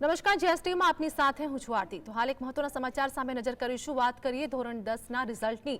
નમસ્કાર, જીએસટીમાં આપની સાથે હું છું આરતી. તો હાલ એક મહત્વના સમાચાર સામે નજર કરીશું. વાત કરીએ ધોરણ દસના રિઝલ્ટની.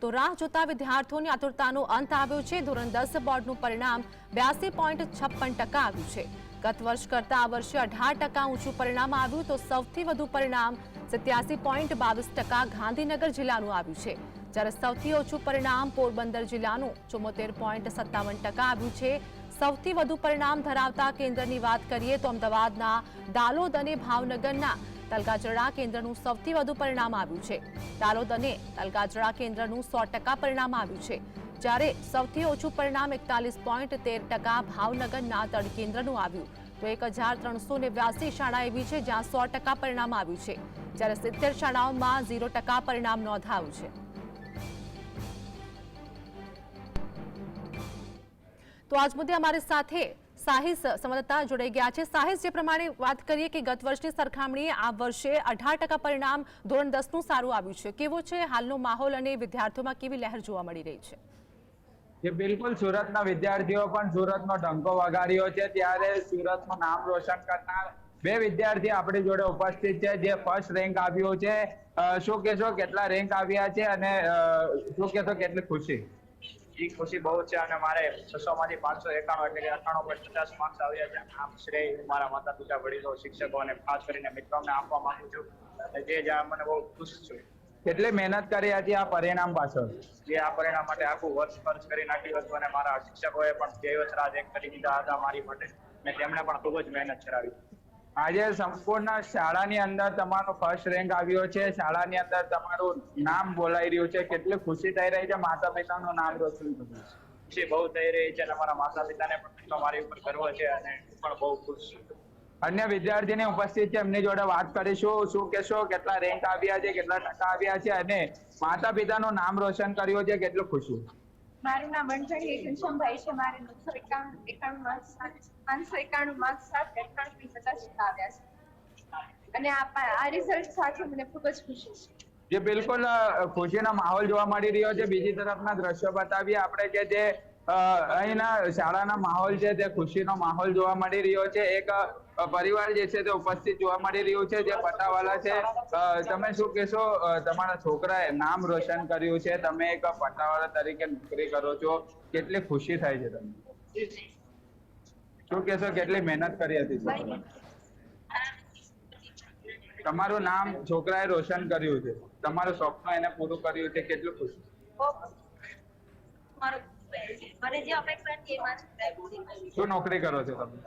તો રાહ જોતા વિદ્યાર્થીઓની આતુરતાનો અંત આવ્યો છે. ધોરણ દસ બોર્ડનું પરિણામ બ્યાસી પોઈન્ટ છપ્પન ટકા આવ્યું છે. ગત વર્ષ કરતાં આ વર્ષે અઢાર ટકા ઊંચું પરિણામ આવ્યું. તો સૌથી વધુ પરિણામ સત્યાસી પોઈન્ટ બાવીસ ટકા ગાંધીનગર જિલ્લાનું આવ્યું છે. જ્યારે સૌથી ઓછું પરિણામ પોરબંદર જિલ્લાનું ચુમ્મોતેર પોઈન્ટ સત્તાવન ટકા આવ્યું છે. સૌથી વધુ પરિણામ ધરાવતા કેન્દ્રની વાત કરીએ તો અમદાવાદના દાલોદ અને ભાવનગરના તલગાજરડા કેન્દ્રનું સૌથી વધુ પરિણામ આવ્યું છે. દાલોદ અને તલગાજરડા કેન્દ્રનું સો પરિણામ આવ્યું છે. જ્યારે સૌથી ઓછું પરિણામ એકતાલીસ પોઈન્ટ તેર ટકા ભાવનગરના તળ કેન્દ્રનું આવ્યું. તો એક હજાર ત્રણસો ને બ્યાસી શાળા એવી છે જ્યાં સો ટકા પરિણામ આવ્યું છે. જ્યારે સિત્તેર શાળાઓમાં ઝીરો ટકા પરિણામ નોંધાયું છે. તો આજ મુદ્દે અમારી સાથે સાહિસ સંવાદદાતા જોડાઈ ગયા છે. સાહિસ, જે પ્રમાણે વાત કરીએ કે ગત વર્ષની સરખામણીએ આ વર્ષે અઢાર પરિણામ ધોરણ દસનું સારું આવ્યું છે. કેવો છે હાલનો માહોલ અને વિદ્યાર્થીઓમાં કેવી લહેર જોવા મળી રહી છે? બિલકુલ સુરતના વિદ્યાર્થીઓ પણ સુરતનો ડંકો વગાડ્યો છે. ત્યારે સુરતનું નામ રોશન કરનાર બે વિદ્યાર્થી આપણી જોડે ઉપસ્થિત છે, જે ફર્સ્ટ રેન્ક આવ્યો છે. શું કહેશો? કેટલા રેન્ક આવ્યા છે? અને શું કહેશો? કેટલી ખુશી? ઈ ખુશી બહુ છે અને મારે છસો માંથી પાંચસો એકાણું એટલે કે અઠ્ઠાણું પોઈન્ટ પચાસ માર્ક્સ આવ્યા છે. આમ શ્રેય મારા માતા પિતા વડીલો શિક્ષકો અને ખાસ કરીને મિત્રોને આપવા માંગુ છું. જે જ્યાં મને બહુ ખુશ છું. કેટલી મહેનત કરી હતી આ પરિણામ પાછળ? જે આ પરિણામ માટે આખું વર્ષ ખર્ચ કરી નાખ્યું હતું અને મારા શિક્ષકોએ પણ જે વર્ષ એક કરી દીધા હતા મારી માટે. મેં તેમણે પણ ખૂબ જ મહેનત કરાવી. આજે સંપૂર્ણ શાળાની અંદર તમારો ફર્સ્ટ રેન્ક આવ્યો છે. શાળાની અંદર તમારું નામ બોલાઈ રહ્યું છે. કેટલી ખુશી થઈ રહી છે. માતા પિતાનું નામ રોશન થયું છે. બહુ થઈ રહી છે અને મારા માતા પિતાને પણ મારી ઉપર ગર્વ છે અને પણ બહુ ખુશ છું. અન્ય વિદ્યાર્થીને ઉપસ્થિત છે. એમની જોડે વાત કરીશું. શું કહેશો? કેટલા રેન્ક આવ્યા છે? કેટલા ટકા આવ્યા છે? અને માતા પિતાનું નામ રોશન કર્યું છે. કેટલું ખુશી મારું નામ અંજળી ઘનશ્યામભાઈ છે. મારે નવસો એકાણું એકાણું માર્ક્સ પાંચસો એકાણું માર્ક્સ સાથે એકાણું પચાસ ટકા આવ્યા છે. અને આ રિઝલ્ટ સાથે મને ખૂબ જ ખુશી છે. જે બિલકુલ ખુશીનો માહોલ જોવા મળી રહ્યો છે. બીજી તરફના દ્રશ્યો બતાવીએ. આપણે કે જે અહીંના શાળાના માહોલ છે તે ખુશીનો માહોલ જોવા મળી રહ્યો છે. એક પરિવાર જે છે તે ઉપસ્થિત જોવા મળી રહ્યું છે, જે પટ્ટાવાળા છે. તમે શું કહેશો? તમારા છોકરાએ નામ રોશન કર્યું છે. તમે એક પટ્ટાવાળા તરીકે નોકરી કરો છો. કેટલી ખુશી થાય છે તમને? શું કહેશો? કેટલી મહેનત કરી હતી તમારું નામ છોકરાએ રોશન કર્યું છે. તમારું સ્વપ્ન એને પૂરું કર્યું છે. કેટલું ખુશી? મને જે અપેક્ષા હતી એમાં જ શું નોકરી કરો છો તમે?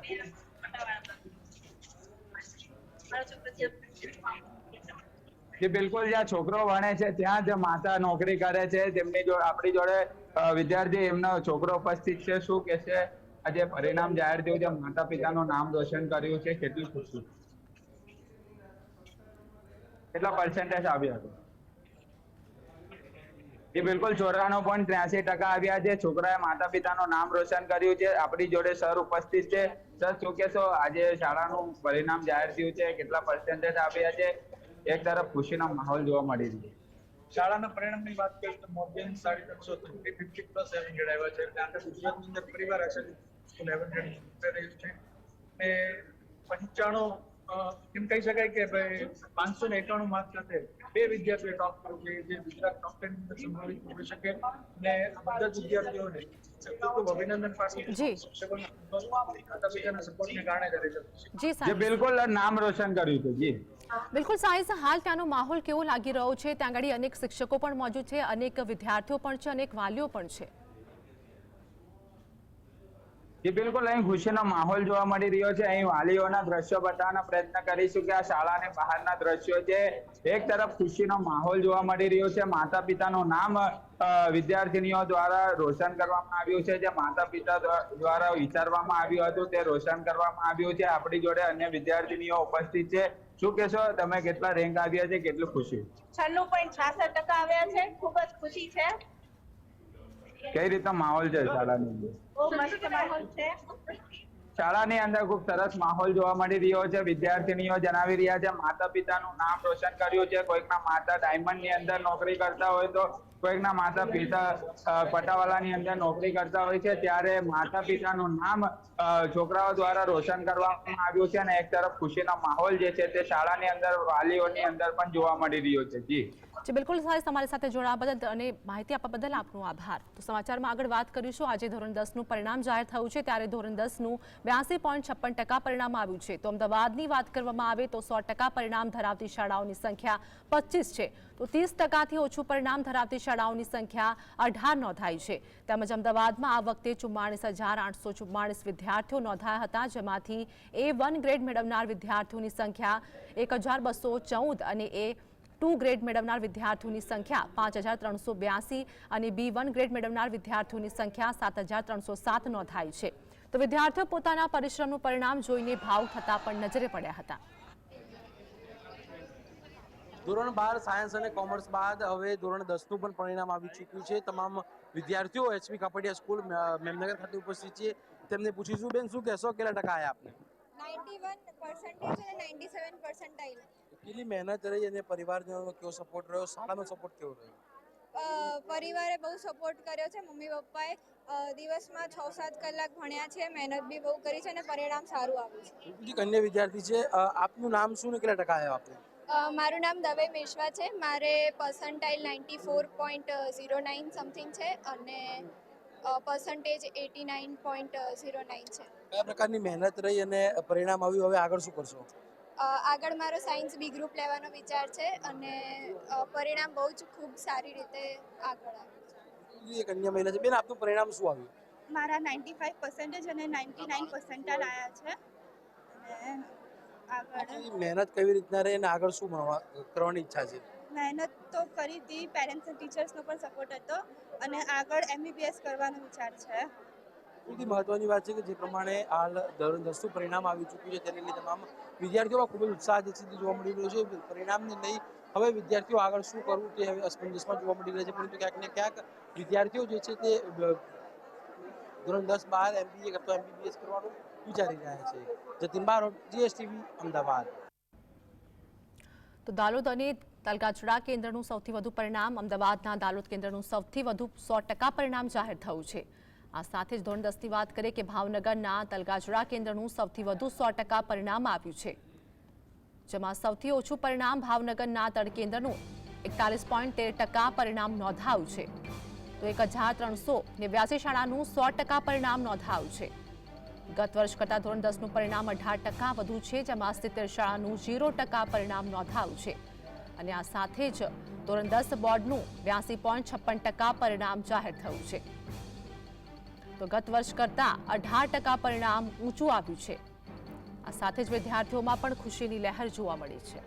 કે બિલકુલ જ્યાં છોકરો ભણે છે ત્યાં જ માતા નોકરી કરે છે. તેમની જોડે આપણી જોડે વિદ્યાર્થી એમનો છોકરો ઉપસ્થિત છે. શું કે છે? આજે પરિણામ જાહેર થયું છે. માતા પિતાનું નામ રોશન કર્યું છે. કેટલી ખુશી કેટલા પર્સન્ટેજ આવ્યા હતા? એ બિલકુલ છોકરાનો પણ ત્ર્યાસી ટકા આવ્યા છે. છોકરાએ માતા પિતાનું નામ રોશન કર્યું છે. આપણી જોડે સર ઉપસ્થિત છે. સર, શું કહેશો? આજે શાળાનું પરિણામ જાહેર થયું છે. કેટલા પર્સન્ટેજ આવ્યા છે? એક તરફ ખુશીનો માહોલ જોવા મળી રહ્યો શાળાના પરિણામની વાત કરીએ તો મોર સાડી ત્રણસો ફિફ્ટી ફિફ્ટી પ્લસ એવરેજ આવ્યા છે. ગુજરાતની અંદર પરિવાર આશરે સ્કૂલ એવન હંડ્રેડ છે. અને પંચાણું એમ કહી શકાય કે ભાઈ પાંચસો ને એકાણું માર્ક સાથે બે વિદ્યાર્થીઓ ટોપ કરવું જોઈએ જે ગુજરાત ટોપ ટેન સંભવિત હોઈ શકે. અને બધા જ વિદ્યાર્થીઓને ખૂબ ખૂબ અભિનંદન પાઠવું શિક્ષકોના સપોર્ટને કારણે કરી શકું જે બિલકુલ નામ રોશન કર્યું છે જી. બિલકુલ સાહિસ હાલ ત્યાંનો માહોલ કેવો લાગી રહ્યો છે? ત્યાં આગળ અનેક શિક્ષકો પણ મોજૂદ છે અનેક વિદ્યાર્થીઓ પણ છે અનેક વાલીઓ પણ છે. જી, બિલકુલ. અહીં ખુશીનો માહોલ જોવા મળી રહ્યો છે. અહીં વાલીઓના દ્રશ્યો બતાવવાનો પ્રયત્ન કરીશું કે આ શાળાની બહારના દ્રશ્યો છે. એક તરફ ખુશીનો માહોલ જોવા મળી રહ્યો છે. માતા પિતાનું નામ વિદ્યાર્થીનીઓ દ્વારા રોશન કરવામાં આવ્યું છે. જે માતા પિતા દ્વારા વિચારવામાં આવ્યું હતું, તે રોશન કરવામાં આવ્યું છે. આપણી જોડે અન્ય વિદ્યાર્થીનીઓ ઉપસ્થિત છે. શું કહેશો? તમે કેટલા રેન્ક આવ્યા છે? કેટલું ખુશી? છન્નું પોઈન્ટ છાસઠ ટકા આવ્યા છે. ખૂબ જ ખુશી છે. કઈ રીતનો માહોલ છે શાળાની શાળાની અંદર ખૂબ સરસ માહોલ જોવા મળી રહ્યો છે. વિદ્યાર્થીનીઓ જણાવી રહ્યા છે માતા પિતાનું નામ રોશન કર્યું છે. કોઈકના માતા ડાયમંડની અંદર નોકરી કરતા હોય તો કોઈકના માતા પિતા પટાવાલાની અંદર નોકરી કરતા હોય છે. ત્યારે માતા પિતાનું નામ છોકરાઓ દ્વારા રોશન કરવામાં આવ્યું છે અને એક તરફ ખુશીનો માહોલ જે છે તે શાળાની અંદર વાલીઓની અંદર પણ જોવા મળી રહ્યો છે. જી. જી, બિલકુલ સાહેબ, તમારી સાથે જોડાવા બદલ અને માહિતી આપવા બદલ આપનો આભાર. તો સમાચારમાં આગળ વાત કરીશું. આજે ધોરણ દસનું પરિણામ જાહેર થયું છે. ત્યારે ધોરણ દસનું બ્યાસી પોઈન્ટ છપ્પન ટકા પરિણામ આવ્યું છે. તો અમદાવાદની વાત કરવામાં આવે તો સો ટકા પરિણામ ધરાવતી શાળાઓની સંખ્યા પચીસ છે. તો ત્રીસ ટકાથી ઓછું પરિણામ ધરાવતી શાળાઓની સંખ્યા અઢાર નોંધાઈ છે. તેમજ અમદાવાદમાં આ વખતે ચુમ્માળીસ હજાર આઠસો ચુમ્માળીસ વિદ્યાર્થીઓ નોંધાયા હતા, જેમાંથી એ વન ગ્રેડ મેળવનાર વિદ્યાર્થીઓની સંખ્યા એક હજાર બસો ચૌદ અને એ ટુ ગ્રેડ મેળવનાર વિદ્યાર્થીઓની સંખ્યા પાંચ હજાર ત્રણસો બ્યાસી અને બી વન ગ્રેડ મેળવનાર વિદ્યાર્થીઓની સંખ્યા સાત હજાર ત્રણસો સાત નોંધાઈ છે. તો વિદ્યાર્થીઓ પોતાના પરિશ્રમનું પરિણામ જોઈને ભાવ થતા પણ નજરે પડ્યા હતા. ધોરણ બાર સાયન્સ અને કોમર્સ બાદ હવે ધોરણ દસનું પણ પરિણામ આવી ચૂક્યું છે. તમામ વિદ્યાર્થીઓ એચપી કાપડિયા સ્કૂલ મેમનગર ખાતે ઉપસ્થિત છે. તેમને પૂછીશું બેન શું કહેશો? કેટલા ટકા આવ્યા આપને? નાઇન્ટી વન પર્સન્ટેજ અને નાઇન્ટી સેવન પર્સન્ટાઇલ કેટલી મહેનત રહી અને પરિવારજનોનો કેવો સપોર્ટ રહ્યો? શાળાનો સપોર્ટ કેવો રહ્યો? પરિવારે બહુ સપોર્ટ કર્યો છે. મમ્મી પપ્પાએ દિવસમાં છ સાત કલાક ભણ્યા છે. મહેનત બી બહુ કરી છે અને પરિણામ સારું આવ્યું છે. બીજી અન્ય વિદ્યાર્થી છે? આપનું નામ શું ને કેટલા ટકા આવ્યા આપને મારું નામ દવે મેશવા છે. મારે percentile ninety four point zero nine something છે અને percentage eighty nine point zero nine છે. કયા પ્રકારની મહેનત રહી અને પરિણામ આવ્યું? હવે આગળ શું કરશો? આગળ મારો સાયન્સ બી ગ્રુપ લેવાનો વિચાર છે અને પરિણામ બહુ જ ખૂબ સારી રીતે આગળ આવ્યું છે. બીજી એક અન્ય મહિલા છે. બેન આપનું પરિણામ શું આવ્યું? મારા નાઇન્ટી ફાઇવ પર્સન્ટેજ અને નાઇન્ટી નાઇન પર્સન્ટાઇલ આવ્યા છે. અને આગળ મહેનત કેવી રીતના રહે અને આગળ શું ભણવા કરવાની ઈચ્છા છે? મહેનત તો કરી હતી. પેરેન્ટ્સ અને ટીચર્સનો પણ સપોર્ટ હતો. અને આગળ એમબીબીએસ કરવાનો વિચાર છે. સૌથી મહત્વની વાત છે કે જે પ્રમાણે હાલ દસનું પરિણામ આવી ચૂક્યું છે, તેને લઈ તમામ વિદ્યાર્થીઓમાં ખૂબ જ ઉત્સાહ જે છે જોવા મળી રહ્યો છે. પરિણામને લઈ હવે વિદ્યાર્થીઓ આગળ શું કરવું તે હવે અસમંજસમાં જોવા મળી રહ્યા છે, પરંતુ ક્યાંક ને ક્યાંક વિદ્યાર્થીઓ જે છે તે ધોરણ દસ બાર એમબીએ અથવા એમબીબીએસ કરવાનું વિચારી રહ્યા છે. જતીન બારોટ, જીએસટીવી, અમદાવાદ. તો દાલોદ અને તલગાચડા કેન્દ્રનું સૌથી વધુ પરિણામ, અમદાવાદના દાલોદ કેન્દ્રનું સૌથી વધુ સો ટકા પરિણામ જાહેર થયું છે. આ સાથે જ ધોરણ દસની વાત કરીએ કે ભાવનગરના તલગાચડા કેન્દ્રનું સૌથી વધુ સો ટકા પરિણામ આવ્યું છે. જેમાં સૌથી ઓછું પરિણામ ભાવનગરના તળ કેન્દ્રનું એકતાલીસ પોઈન્ટ તેર ટકા પરિણામ નોંધાયું છે. તો એક હજાર ત્રણસો નેવ્યાસી શાળાનું સો ટકા પરિણામ નોંધાયું છે. ગત વર્ષ કરતાં ધોરણ દસનું પરિણામ અઢાર ટકા વધુ છે, જેમાં સિત્તેર શાળાનું ઝીરો ટકા પરિણામ નોંધાયું છે. અને આ સાથે જ ધોરણ દસ બોર્ડનું બ્યાસી પોઈન્ટ છપ્પન ટકા પરિણામ જાહેર થયું છે. તો ગત વર્ષ કરતાં અઢાર ટકા પરિણામ ઊંચું આવ્યું છે. આ સાથે જ વિદ્યાર્થીઓમાં પણ ખુશીની લહેર જોવા મળી છે.